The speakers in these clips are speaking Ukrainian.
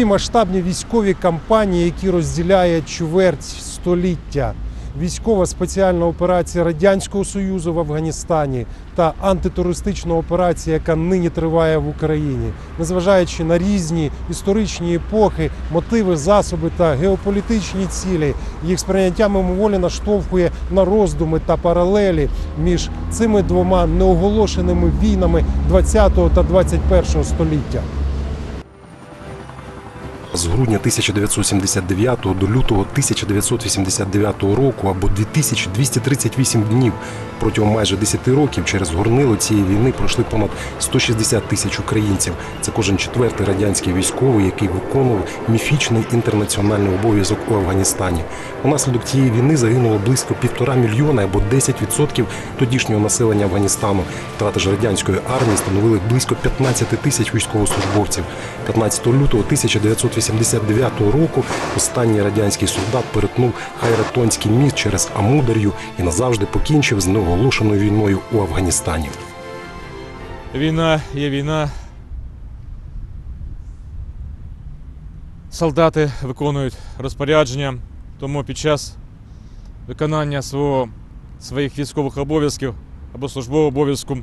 дві масштабні військові кампанії, які розділяє чверть століття. Військова спеціальна операція Радянського Союзу в Афганістані та антитерористична операція, яка нині триває в Україні, незважаючи на різні історичні епохи, мотиви, засоби та геополітичні цілі, їх сприйняття мимоволі наштовхує на роздуми та паралелі між цими двома неоголошеними війнами 20 та 21 століття. З грудня 1979 до лютого 1989 року або 2238 днів протягом майже 10 років через горнило цієї війни пройшли понад 160 тисяч українців. Це кожен четвертий радянський військовий, який виконував міфічний інтернаціональний обов'язок у Афганістані. Унаслідок цієї війни загинуло близько півтора мільйона або 10% тодішнього населення Афганістану. Втрати ж радянської армії становили близько 15 тисяч військовослужбовців. 15 лютого 1989 року останній радянський солдат перетнув Хайратонський міст через Амудар'ю і назавжди покінчив з неоголошеною війною у Афганістані. Війна є війна. Солдати виконують розпорядження, тому під час виконання свого, своїх військових обов'язків або службового обов'язку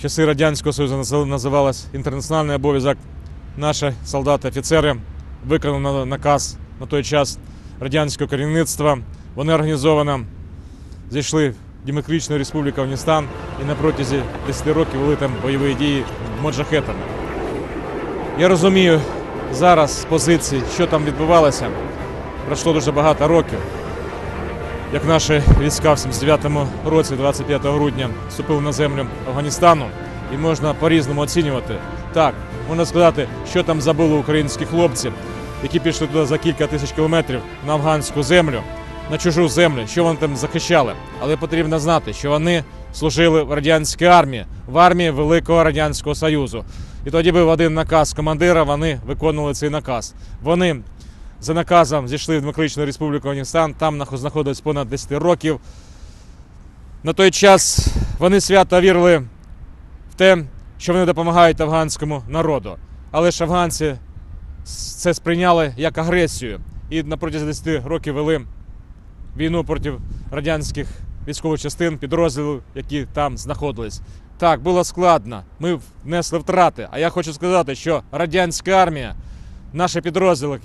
часи Радянського Союзу назив- називалось інтернаціональний обов'язок. Наші солдати, офіцери виконали наказ на той час радянського керівництва. Вони організовано зайшли в Демократичну Республіку Афганістан і на протязі 10 років вели там бойові дії моджахетами. Я розумію зараз з позиції, що там відбувалося. Пройшло дуже багато років. Як наші війська в 79-му році, 25 грудня, вступили на землю Афганістану, і можна по-різному оцінювати. Так, можна сказати, що там забули українські хлопці, які пішли туди за кілька тисяч кілометрів на афганську землю, на чужу землю, що вони там захищали. Але потрібно знати, що вони служили в радянській армії, в армії Великого Радянського Союзу. І тоді був один наказ командира, вони виконували цей наказ. Вони за наказом зійшли в Демократичну Республіку Афганістан, там нах- знаходились понад 10 років. На той час вони свято вірили в те, що вони допомагають афганському народу. Але ж афганці це сприйняли як агресію і на протязі 10 років вели війну проти радянських військових частин, підрозділів, які там знаходились. Так, було складно. Ми внесли втрати. А я хочу сказати, що радянська армія, наші підрозділи,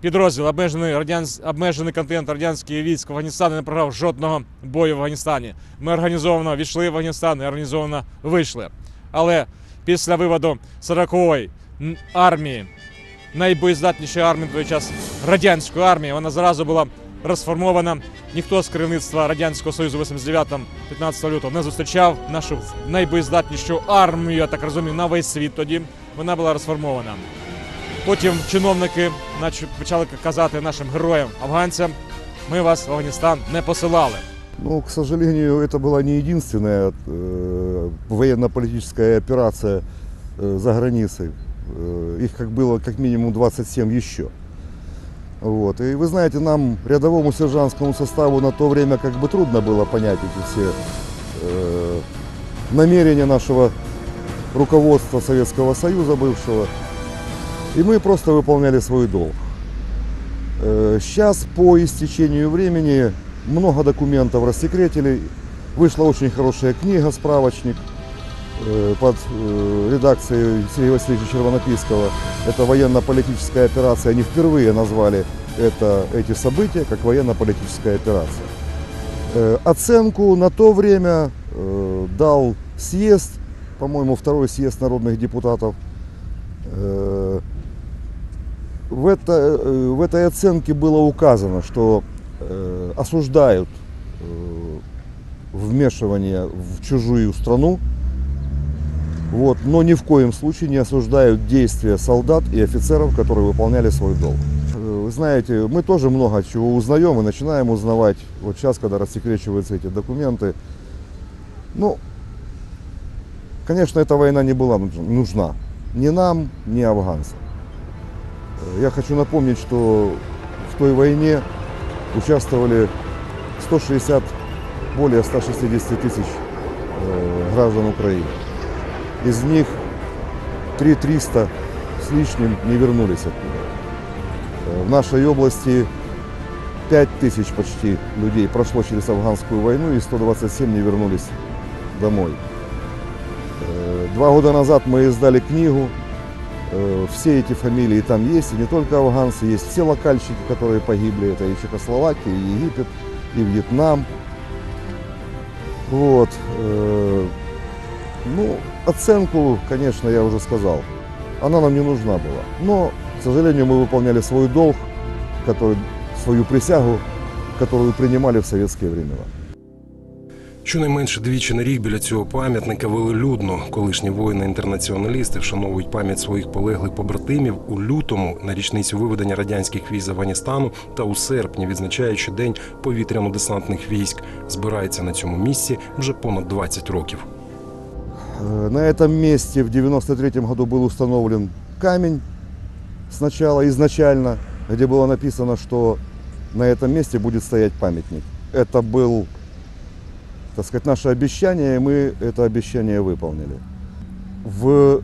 підрозділ, обмежений, радянсь, обмежений континент радянських військ в Афганістані не програв жодного бою в Афганістані. Ми організовано війшли в Афганістан і організовано вийшли. Але після виводу 40-ї армії, найбоєздатнішої армії той час радянської армії, вона зразу була розформована. Ніхто з керівництва Радянського Союзу 89-15 лютого не зустрічав нашу найбоєздатнішу армію, я так розумію, на весь світ тоді. Вона була розформована. Потім чиновники нач- почали казати нашим героям, афганцям, ми вас в Афганістан не посилали. Ну, к сожалению, это была не единственная э, военно-политическая операция э, за границей. Э, их как было как минимум 27 еще. Вот. И вы знаете, нам, рядовому сержантскому составу, на то время как бы трудно было понять эти все э, намерения нашего руководства Советского Союза бывшего. И мы просто выполняли свой долг. Э, Сейчас, по истечению времени, много документов рассекретили. Вышла очень хорошая книга, справочник э, под э, редакцией Сергея Васильевича Червонописского. Это военно-политическая операция. Они впервые назвали это, эти события как военно-политическая операция. Э, Оценку на то время дал съезд, по-моему, второй съезд народных депутатов. В, это, в этой оценке было указано, что осуждают э, вмешивание в чужую страну, вот, но ни в коем случае не осуждают действия солдат и офицеров, которые выполняли свой долг. Э, Вы знаете, мы тоже много чего узнаем и начинаем узнавать. Вот сейчас, когда рассекречиваются эти документы, ну, конечно, эта война не была нуж- нужна ни нам, ни афганцам. Э, Я хочу напомнить, что в той войне участвовали 160, более 160 тысяч э, граждан Украины. Из них 3300 с лишним не вернулись оттуда. Э, В нашей области 5 тысяч почти людей прошло через афганскую войну и 127 не вернулись домой. Э, Два года назад мы издали книгу. Э, Все эти фамилии там есть, и не только афганцы, есть все локальщики, которые погибли. Это и Чехословакия, и Египет, и Вьетнам. Вот. э, Ну, оценку, конечно, я уже сказал. Она нам не нужна была. Но, к сожалению, мы выполняли свой долг, который, свою присягу, которую принимали в советские времена. Щонайменше двічі на рік біля цього пам'ятника велелюдно. Колишні воїни-інтернаціоналісти вшановують пам'ять своїх полеглих побратимів у лютому на річницю виведення радянських військ з Афганістану та у серпні, відзначаючи день повітряно-десантних військ. Збирається на цьому місці вже понад 20 років. Э, На этом месте в 93 году был установлен камень сначала, изначально, где было написано, что на этом месте будет стоять памятник. Это был, так сказать, наше обещание, и мы это обещание выполнили. В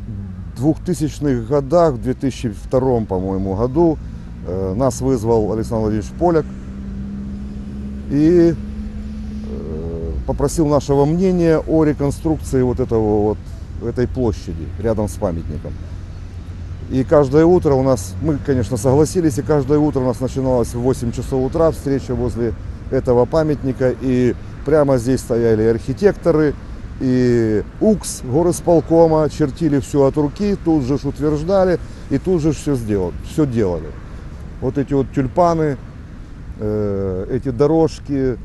2000-х годах, в 2002, по-моему, году э, нас вызвал Александр Владимирович Поляк и э, попросил нашего мнения о реконструкции вот этого вот этой площади рядом с памятником. И каждое утро у нас, мы, конечно, согласились, и каждое утро у нас начиналось в 8 часов утра встреча возле этого памятника. И прямо здесь стояли архитекторы, и УКС горосполкома, чертили все от руки, тут же утверждали, и тут же все сделали, все делали. Вот эти вот тюльпаны, э, эти дорожки,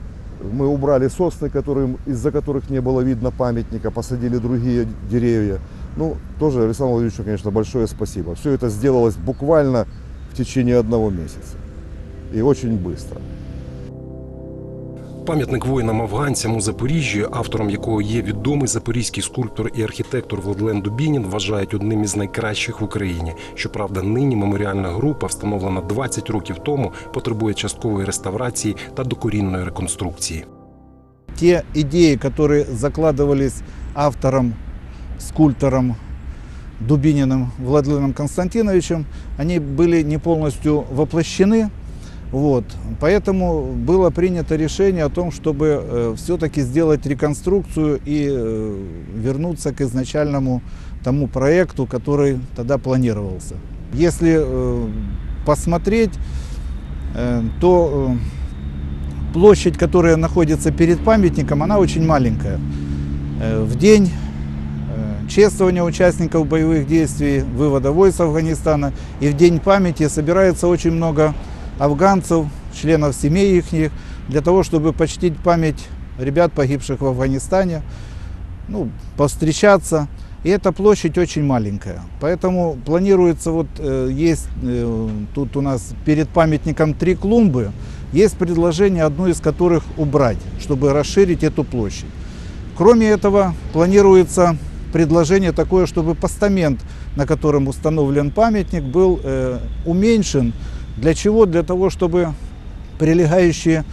мы убрали сосны, которым, из-за которых не было видно памятника, посадили другие деревья. Ну, тоже Александру Владимировичу, конечно, большое спасибо. Все это сделалось буквально в течение одного месяца. И очень быстро. Пам'ятник воїнам-афганцям у Запоріжжі, автором якого є відомий запорізький скульптор і архітектор Владлен Дубінін, вважають одним із найкращих в Україні. Щоправда, нині меморіальна група, встановлена 20 років тому, потребує часткової реставрації та докорінної реконструкції. те идеи, которые закладывались автором, скульптором Дубининым Владимиром Константиновичем, они были не полностью воплощены. Вот. Поэтому было принято решение о том, чтобы все-таки сделать реконструкцию и э, вернуться к изначальному тому проекту, который тогда планировался. Если э, посмотреть, э, то э, площадь, которая находится перед памятником, она очень маленькая. Э, В день э, чествования участников боевых действий, вывода войск Афганистана и в день памяти собирается очень много афганцев, членов семей их, для того, чтобы почтить память ребят, погибших в Афганистане, ну, повстречаться. И эта площадь очень маленькая. Поэтому планируется, вот э, есть э, тут у нас перед памятником три клумбы, есть предложение одну из которых убрать, чтобы расширить эту площадь. Кроме этого, планируется предложение такое, чтобы постамент, на котором установлен памятник, был э, уменьшен. Для чего? Для того, чтобы прилегающие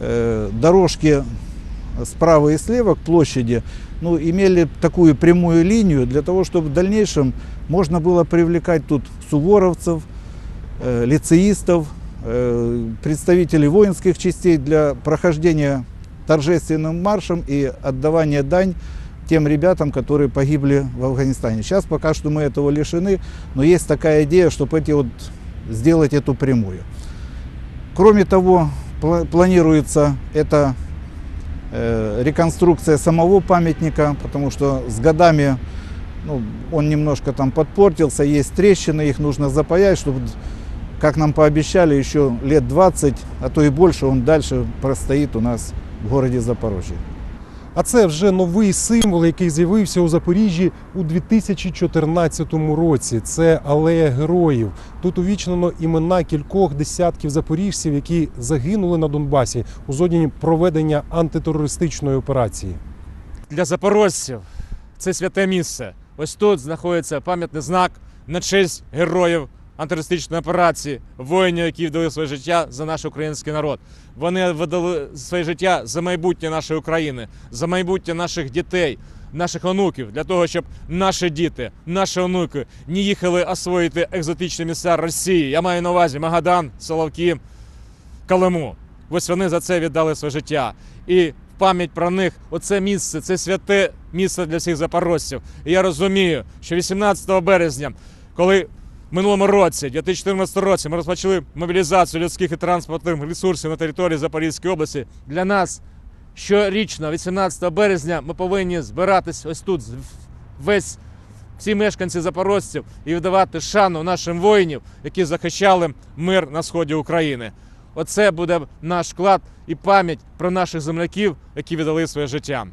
э, дорожки справа и слева к площади ну, имели такую прямую линию для того, чтобы в дальнейшем можно было привлекать тут суворовцев, э, лицеистов, э, представителей воинских частей для прохождения торжественным маршем и отдавания дань тем ребятам, которые погибли в Афганистане. Сейчас пока что мы этого лишены, но есть такая идея, чтобы эти вот, сделать эту прямую. Кроме того, пла- планируется это э, реконструкция самого памятника, потому что с годами ну, он немножко там подпортился, есть трещины, их нужно запаять, чтобы, как нам пообещали, еще лет 20, а то и больше он дальше простоит у нас в городе Запорожье. А це вже новий символ, який з'явився у Запоріжжі у 2014 році. Це алея героїв. Тут увічнено імена кількох десятків запоріжців, які загинули на Донбасі у зоні проведення антитерористичної операції. Для запорожців це святе місце. Ось тут знаходиться пам'ятний знак на честь героїв антитерористичної операції, воїнів, які віддали своє життя за наш український народ. Вони видали своє життя за майбутнє нашої України, за майбутнє наших дітей, наших онуків, для того, щоб наші діти, наші онуки не їхали освоїти екзотичні місця Росії. Я маю на увазі Магадан, Соловки, Калиму. Ось вони за це віддали своє життя. І пам'ять про них оце місце, це святе місце для всіх запорожців. І я розумію, що 18 березня, коли минулому році, 2014 році, ми розпочали мобілізацію людських і транспортних ресурсів на території Запорізької області, для нас щорічно, 18 березня, ми повинні збиратись ось тут, весь всі мешканці запорожців і віддавати шану нашим воїнів, які захищали мир на сході України. Оце буде наш вклад і пам'ять про наших земляків, які віддали своє життя.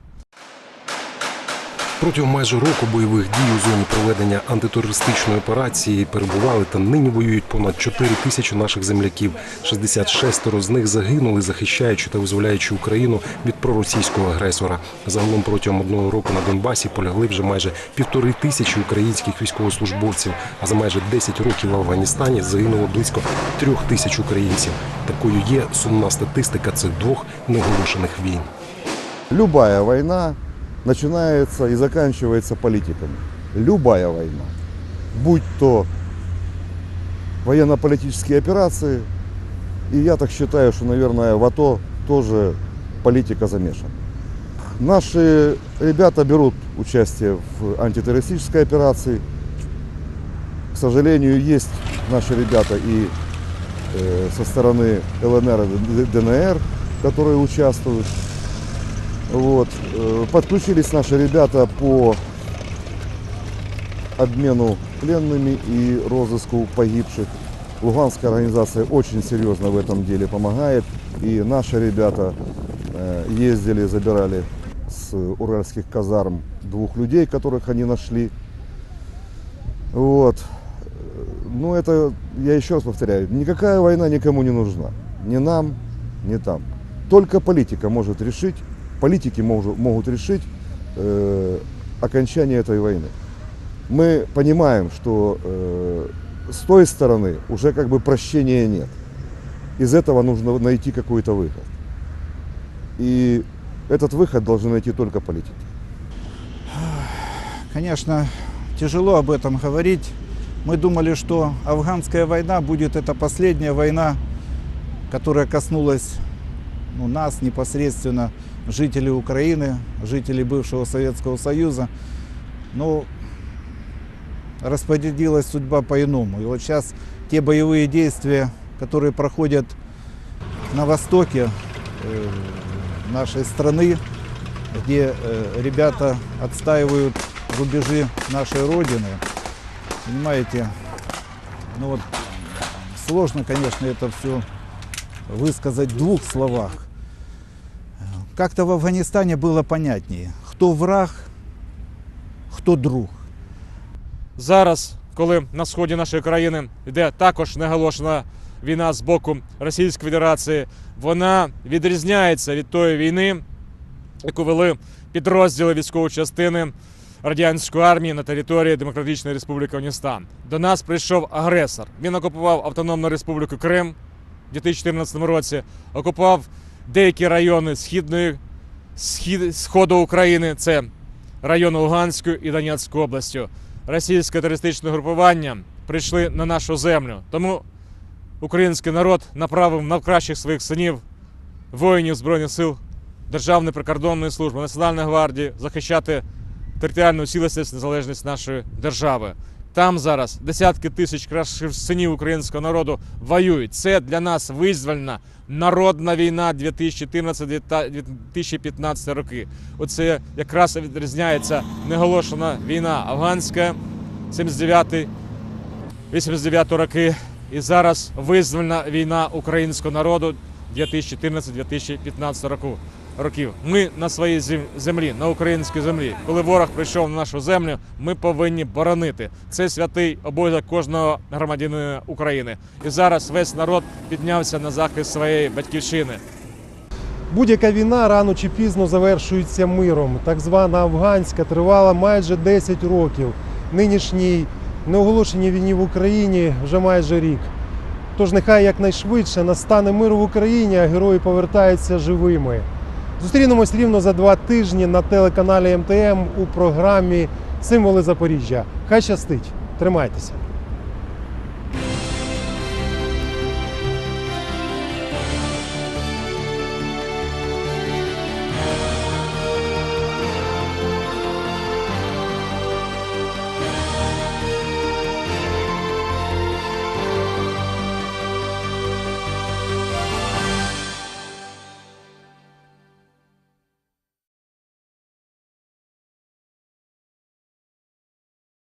Протягом майже року бойових дій у зоні проведення антитерористичної операції перебували та нині воюють понад 4 тисячі наших земляків. 66 з них загинули, захищаючи та визволяючи Україну від проросійського агресора. Загалом протягом одного року на Донбасі полягли вже майже півтори тисячі українських військовослужбовців. А за майже 10 років в Афганістані загинуло близько трьох тисяч українців. Такою є сумна статистика цих двох неоголошених війн. Любая война начинается и заканчивается политиками. Любая война. Будь то военно-политические операции, и я так считаю, что, наверное, в АТО тоже политика замешана. Наши ребята берут участие в антитеррористической операции. К сожалению, есть наши ребята и э, со стороны ЛНР и ДНР, которые участвуют. Вот. Э, Подключились наши ребята по обмену пленными и розыску погибших. Луганская организация очень серьезно в этом деле помогает. И наши ребята э, ездили, забирали с уральских казарм двух людей, которых они нашли. Вот. Э, Ну, это, я еще раз повторяю, никакая война никому не нужна. Ни нам, ни там. Только политика может решить, политики могут, решить э, окончание этой войны. Мы понимаем, что э, с той стороны уже как бы прощения нет. Из этого нужно найти какой-то выход. И этот выход должны найти только политики. Конечно, тяжело об этом говорить. Мы думали, что афганская война будет это последняя война, которая коснулась ну, нас непосредственно, жителей Украины, жителей бывшего Советского Союза. Но распорядилась судьба по-иному. И вот сейчас те боевые действия, которые проходят на востоке э, нашей страны, где э, ребята отстаивают рубежи нашей Родины. Понимаете, ну вот сложно, конечно, это все высказать в двух словах. Как-то в Афганистане было понятнее, кто враг, кто друг. Зараз, коли на сході нашої країни йде також неголошена війна з боку Російської Федерації, вона відрізняється від тої війни, яку вели підрозділи військової частини радянської армії на території Демократичної Республіки Афганістан. До нас прийшов агресор. Він окупував Автономну Республіку Крим у 2014 році, окупував деякі райони східної схід, сходу України. Це райони Луганської і Донецької областю. Російське терористичне групування прийшли на нашу землю. Тому український народ направив на кращих своїх синів, воїнів Збройних сил Державної прикордонної служби, Національної гвардії захищати територіальну цілісність, незалежність нашої держави. Там зараз десятки тисяч кращих синів українського народу воюють. Це для нас визвольна народна війна 2014-2015 роки. Оце якраз відрізняється неголошена війна афганська 79 89 роки. І зараз визвольна війна українського народу 2014-2015 року. Років ми на своїй землі, на українській землі. Коли ворог прийшов на нашу землю, ми повинні боронити. Це святий обов'язок кожного громадянина України. І зараз весь народ піднявся на захист своєї батьківщини. Будь-яка війна рано чи пізно завершується миром. Так звана афганська тривала майже 10 років. Нинішній неоголошеній війні в Україні вже майже рік. Тож нехай якнайшвидше настане мир в Україні, а герої повертаються живими. Зустрінемось рівно за два тижні на телеканалі МТМ у програмі Символи Запоріжжя. Хай щастить! Тримайтеся!